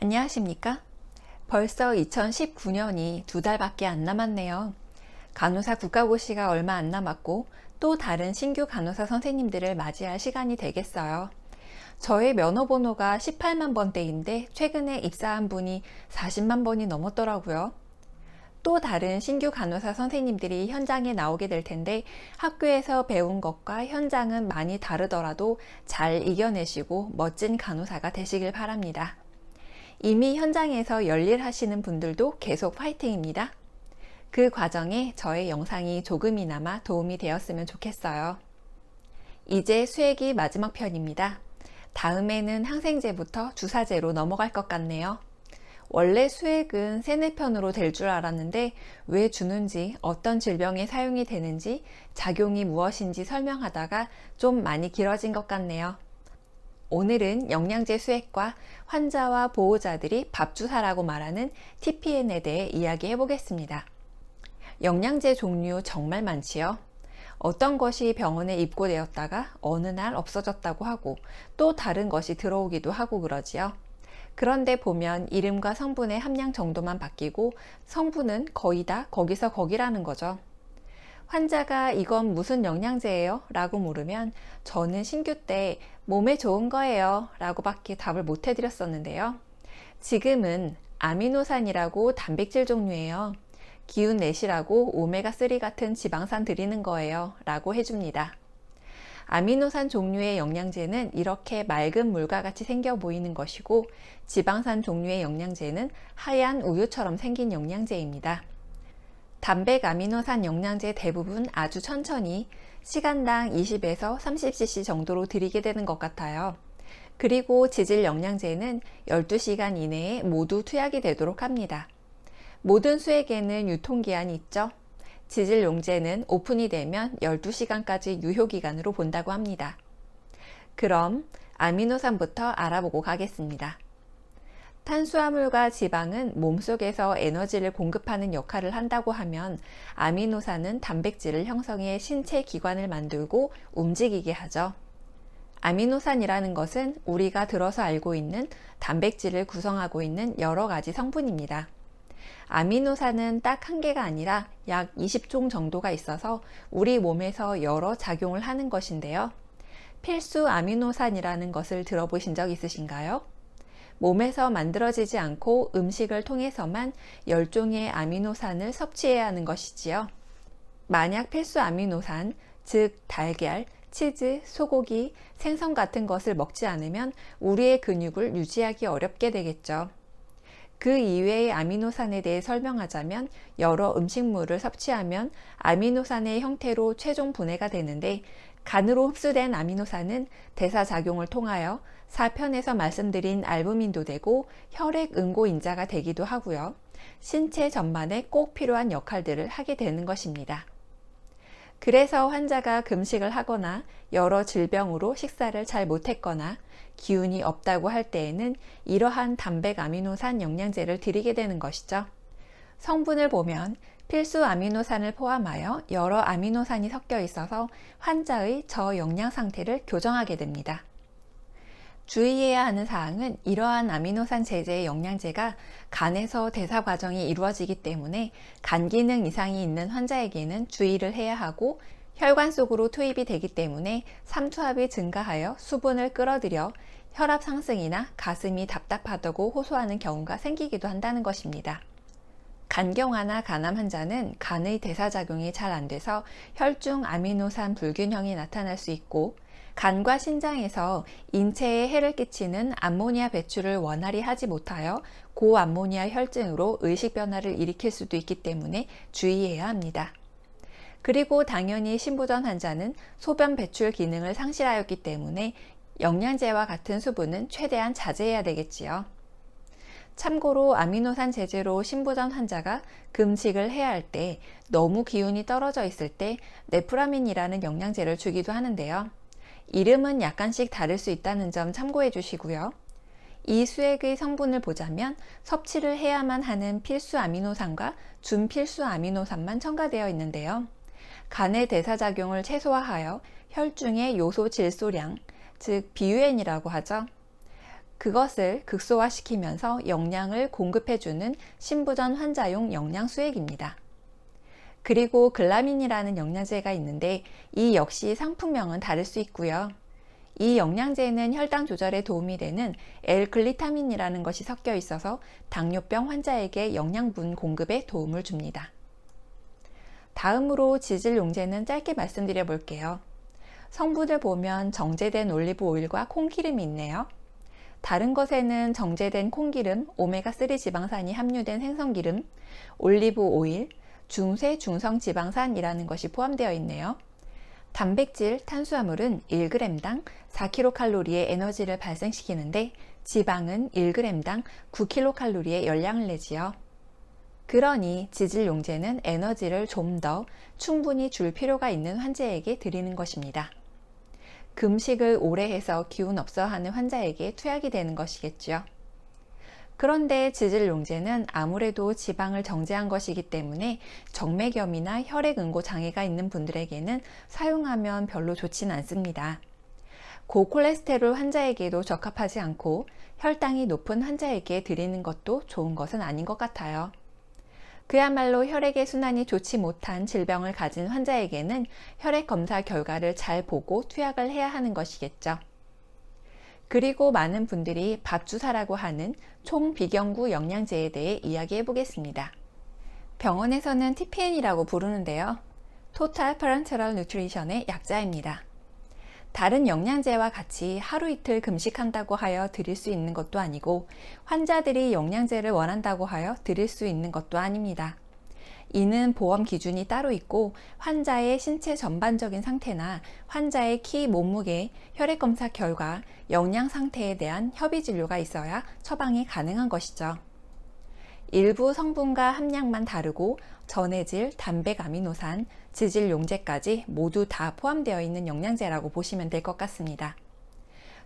안녕하십니까? 벌써 2019년이 두 달밖에 안 남았네요. 간호사 국가고시가 얼마 안 남았고 또 다른 신규 간호사 선생님들을 맞이할 시간이 되겠어요. 저의 면허 번호가 18만 번대인데 최근에 입사한 분이 40만 번이 넘었더라고요. 또 다른 신규 간호사 선생님들이 현장에 나오게 될 텐데 학교에서 배운 것과 현장은 많이 다르더라도 잘 이겨내시고 멋진 간호사가 되시길 바랍니다. 이미 현장에서 열일하시는 분들도 계속 화이팅입니다. 그 과정에 저의 영상이 조금이나마 도움이 되었으면 좋겠어요. 이제 수액이 마지막 편입니다. 다음에는 항생제부터 주사제로 넘어갈 것 같네요. 원래 수액은 세네 편으로 될 줄 알았는데 왜 주는지 어떤 질병에 사용이 되는지 작용이 무엇인지 설명하다가 좀 많이 길어진 것 같네요. 오늘은 영양제 수액과 환자와 보호자들이 밥주사라고 말하는 TPN에 대해 이야기해 보겠습니다. 영양제 종류 정말 많지요. 어떤 것이 병원에 입고되었다가 어느 날 없어졌다고 하고 또 다른 것이 들어오기도 하고 그러지요. 그런데 보면 이름과 성분의 함량 정도만 바뀌고 성분은 거의 다 거기서 거기라는 거죠. 환자가 이건 무슨 영양제예요? 라고 물으면 저는 신규 때 몸에 좋은 거예요. 라고 밖에 답을 못 해드렸었는데요. 지금은 아미노산이라고 단백질 종류예요. 기운 내시라고 오메가3 같은 지방산 드리는 거예요. 라고 해줍니다. 아미노산 종류의 영양제는 이렇게 맑은 물과 같이 생겨 보이는 것이고 지방산 종류의 영양제는 하얀 우유처럼 생긴 영양제입니다. 단백 아미노산 영양제 대부분 아주 천천히 시간당 20에서 30cc 정도로 드리게 되는 것 같아요. 그리고 지질 영양제는 12시간 이내에 모두 투약이 되도록 합니다. 모든 수액에는 유통기한이 있죠. 지질 용제는 오픈이 되면 12시간까지 유효기간으로 본다고 합니다. 그럼 아미노산부터 알아보고 가겠습니다. 탄수화물과 지방은 몸속에서 에너지를 공급하는 역할을 한다고 하면 아미노산은 단백질을 형성해 신체 기관을 만들고 움직이게 하죠. 아미노산이라는 것은 우리가 들어서 알고 있는 단백질을 구성하고 있는 여러 가지 성분입니다. 아미노산은 딱 한 개가 아니라 약 20종 정도가 있어서 우리 몸에서 여러 작용을 하는 것인데요. 필수 아미노산이라는 것을 들어보신 적 있으신가요? 몸에서 만들어지지 않고 음식을 통해서만 10종의 아미노산을 섭취해야 하는 것이지요. 만약 필수 아미노산, 즉 달걀, 치즈, 소고기, 생선 같은 것을 먹지 않으면 우리의 근육을 유지하기 어렵게 되겠죠. 그 이외의 아미노산에 대해 설명하자면 여러 음식물을 섭취하면 아미노산의 형태로 최종 분해가 되는데 간으로 흡수된 아미노산은 대사작용을 통하여 사편에서 말씀드린 알부민도 되고 혈액 응고 인자가 되기도 하고요. 신체 전반에 꼭 필요한 역할들을 하게 되는 것입니다. 그래서 환자가 금식을 하거나 여러 질병으로 식사를 잘 못했거나 기운이 없다고 할 때에는 이러한 단백 아미노산 영양제를 드리게 되는 것이죠. 성분을 보면 필수 아미노산을 포함하여 여러 아미노산이 섞여 있어서 환자의 저영양 상태를 교정하게 됩니다. 주의해야 하는 사항은 이러한 아미노산 제제의 영양제가 간에서 대사 과정이 이루어지기 때문에 간 기능 이상이 있는 환자에게는 주의를 해야 하고 혈관 속으로 투입이 되기 때문에 삼투압이 증가하여 수분을 끌어들여 혈압 상승이나 가슴이 답답하다고 호소하는 경우가 생기기도 한다는 것입니다. 간경화나 간암 환자는 간의 대사작용이 잘 안 돼서 혈중 아미노산 불균형이 나타날 수 있고 간과 신장에서 인체에 해를 끼치는 암모니아 배출을 원활히 하지 못하여 고암모니아 혈증으로 의식 변화를 일으킬 수도 있기 때문에 주의해야 합니다. 그리고 당연히 신부전 환자는 소변 배출 기능을 상실하였기 때문에 영양제와 같은 수분은 최대한 자제해야 되겠지요. 참고로 아미노산 제제로 신부전 환자가 금식을 해야 할 때 너무 기운이 떨어져 있을 때 네프라민이라는 영양제를 주기도 하는데요. 이름은 약간씩 다를 수 있다는 점 참고해 주시고요. 이 수액의 성분을 보자면 섭취를 해야만 하는 필수 아미노산과 준필수 아미노산만 첨가되어 있는데요. 간의 대사작용을 최소화하여 혈중의 요소 질소량, 즉 비유엔이라고 하죠. 그것을 극소화시키면서 영양을 공급해주는 신부전 환자용 영양 수액입니다. 그리고 글라민이라는 영양제가 있는데 이 역시 상품명은 다를 수 있고요. 이 영양제는 혈당 조절에 도움이 되는 L-글리타민이라는 것이 섞여 있어서 당뇨병 환자에게 영양분 공급에 도움을 줍니다. 다음으로 지질 용제는 짧게 말씀드려 볼게요. 성분을 보면 정제된 올리브 오일과 콩기름이 있네요. 다른 것에는 정제된 콩기름, 오메가3 지방산이 함유된 생선기름, 올리브 오일, 중쇄 중성 지방산이라는 것이 포함되어 있네요. 단백질, 탄수화물은 1g당 4kcal의 에너지를 발생시키는데 지방은 1g당 9kcal의 열량을 내지요. 그러니 지질 용제는 에너지를 좀 더 충분히 줄 필요가 있는 환자에게 드리는 것입니다. 금식을 오래 해서 기운 없어 하는 환자에게 투약이 되는 것이겠죠. 그런데 지질 용제는 아무래도 지방을 정제한 것이기 때문에 정맥염이나 혈액응고 장애가 있는 분들에게는 사용하면 별로 좋진 않습니다. 고콜레스테롤 환자에게도 적합하지 않고 혈당이 높은 환자에게 드리는 것도 좋은 것은 아닌 것 같아요. 그야말로 혈액의 순환이 좋지 못한 질병을 가진 환자에게는 혈액 검사 결과를 잘 보고 투약을 해야 하는 것이겠죠. 그리고 많은 분들이 밥주사라고 하는 총비경구 영양제에 대해 이야기해 보겠습니다. 병원에서는 TPN이라고 부르는데요. Total Parenteral Nutrition의 약자입니다. 다른 영양제와 같이 하루 이틀 금식한다고 하여 드릴 수 있는 것도 아니고 환자들이 영양제를 원한다고 하여 드릴 수 있는 것도 아닙니다. 이는 보험 기준이 따로 있고 환자의 신체 전반적인 상태나 환자의 키 몸무게, 혈액 검사 결과, 영양 상태에 대한 협의 진료가 있어야 처방이 가능한 것이죠. 일부 성분과 함량만 다르고 전해질, 단백 아미노산, 지질 용제까지 모두 다 포함되어 있는 영양제라고 보시면 될 것 같습니다.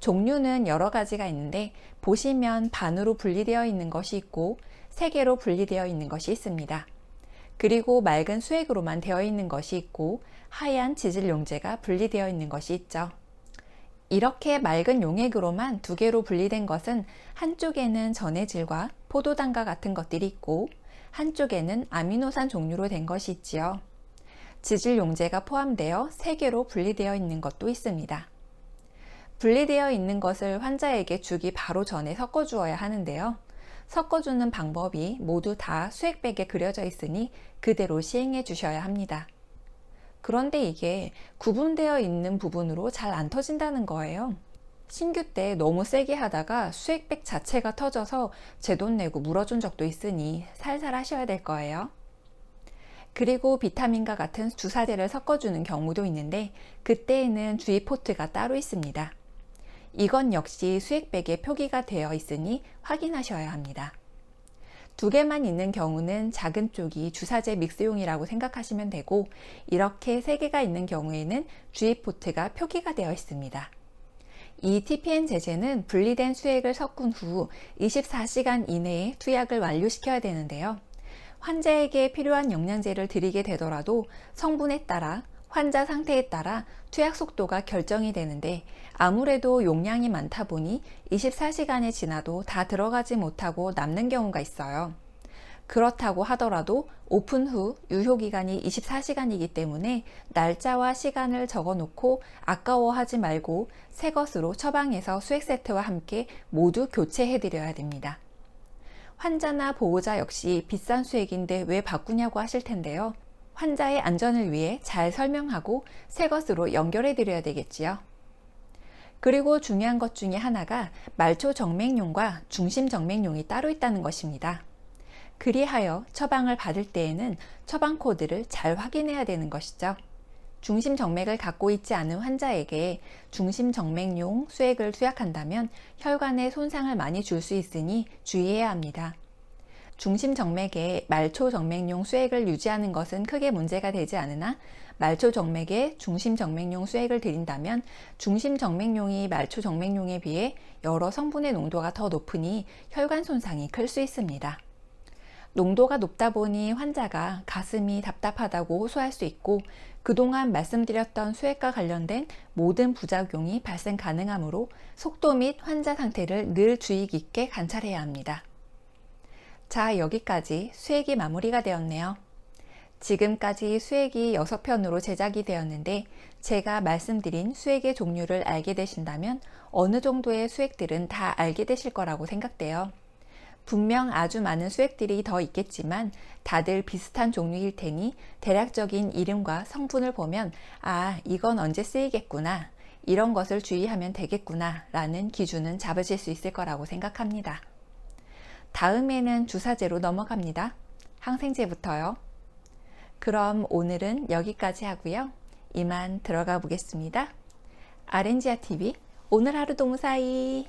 종류는 여러 가지가 있는데 보시면 반으로 분리되어 있는 것이 있고 세 개로 분리되어 있는 것이 있습니다. 그리고 맑은 수액으로만 되어 있는 것이 있고 하얀 지질 용제가 분리되어 있는 것이 있죠. 이렇게 맑은 용액으로만 두 개로 분리된 것은 한쪽에는 전해질과 포도당과 같은 것들이 있고 한쪽에는 아미노산 종류로 된 것이 있지요. 지질 용제가 포함되어 세 개로 분리되어 있는 것도 있습니다. 분리되어 있는 것을 환자에게 주기 바로 전에 섞어 주어야 하는데요. 섞어주는 방법이 모두 다 수액백에 그려져 있으니 그대로 시행해 주셔야 합니다. 그런데 이게 구분되어 있는 부분으로 잘 안 터진다는 거예요. 신규 때 너무 세게 하다가 수액백 자체가 터져서 제 돈 내고 물어준 적도 있으니 살살 하셔야 될 거예요. 그리고 비타민과 같은 주사제를 섞어주는 경우도 있는데 그때에는 주의 포트가 따로 있습니다. 이건 역시 수액백에 표기가 되어 있으니 확인하셔야 합니다. 두 개만 있는 경우는 작은 쪽이 주사제 믹스용이라고 생각하시면 되고 이렇게 세 개가 있는 경우에는 주입 포트가 표기가 되어 있습니다. 이 TPN 제제는 분리된 수액을 섞은 후 24시간 이내에 투약을 완료시켜야 되는데요. 환자에게 필요한 영양제를 드리게 되더라도 성분에 따라 환자 상태에 따라 투약 속도가 결정이 되는데 아무래도 용량이 많다 보니 24시간이 지나도 다 들어가지 못하고 남는 경우가 있어요. 그렇다고 하더라도 오픈 후 유효기간이 24시간이기 때문에 날짜와 시간을 적어 놓고 아까워하지 말고 새 것으로 처방해서 수액 세트와 함께 모두 교체해 드려야 됩니다. 환자나 보호자 역시 비싼 수액인데 왜 바꾸냐고 하실 텐데요. 환자의 안전을 위해 잘 설명하고 새 것으로 연결해 드려야 되겠지요. 그리고 중요한 것 중에 하나가 말초 정맥용과 중심 정맥용이 따로 있다는 것입니다. 그리하여 처방을 받을 때에는 처방 코드를 잘 확인해야 되는 것이죠. 중심 정맥을 갖고 있지 않은 환자에게 중심 정맥용 수액을 투약한다면 혈관에 손상을 많이 줄 수 있으니 주의해야 합니다. 중심 정맥에 말초 정맥용 수액을 유지하는 것은 크게 문제가 되지 않으나 말초 정맥에 중심 정맥용 수액을 드린다면 중심 정맥용이 말초 정맥용에 비해 여러 성분의 농도가 더 높으니 혈관 손상이 클 수 있습니다. 농도가 높다 보니 환자가 가슴이 답답하다고 호소할 수 있고 그동안 말씀드렸던 수액과 관련된 모든 부작용이 발생 가능하므로 속도 및 환자 상태를 늘 주의 깊게 관찰해야 합니다. 자, 여기까지 수액이 마무리가 되었네요. 지금까지 수액이 6편으로 제작이 되었는데 제가 말씀드린 수액의 종류를 알게 되신다면 어느 정도의 수액들은 다 알게 되실 거라고 생각돼요. 분명 아주 많은 수액들이 더 있겠지만 다들 비슷한 종류일 테니 대략적인 이름과 성분을 보면 아, 이건 언제 쓰이겠구나. 이런 것을 주의하면 되겠구나. 라는 기준은 잡으실 수 있을 거라고 생각합니다. 다음에는 주사제로 넘어갑니다. 항생제부터요. 그럼 오늘은 여기까지 하고요. 이만 들어가 보겠습니다. 아렌지아 TV 오늘 하루도 무사히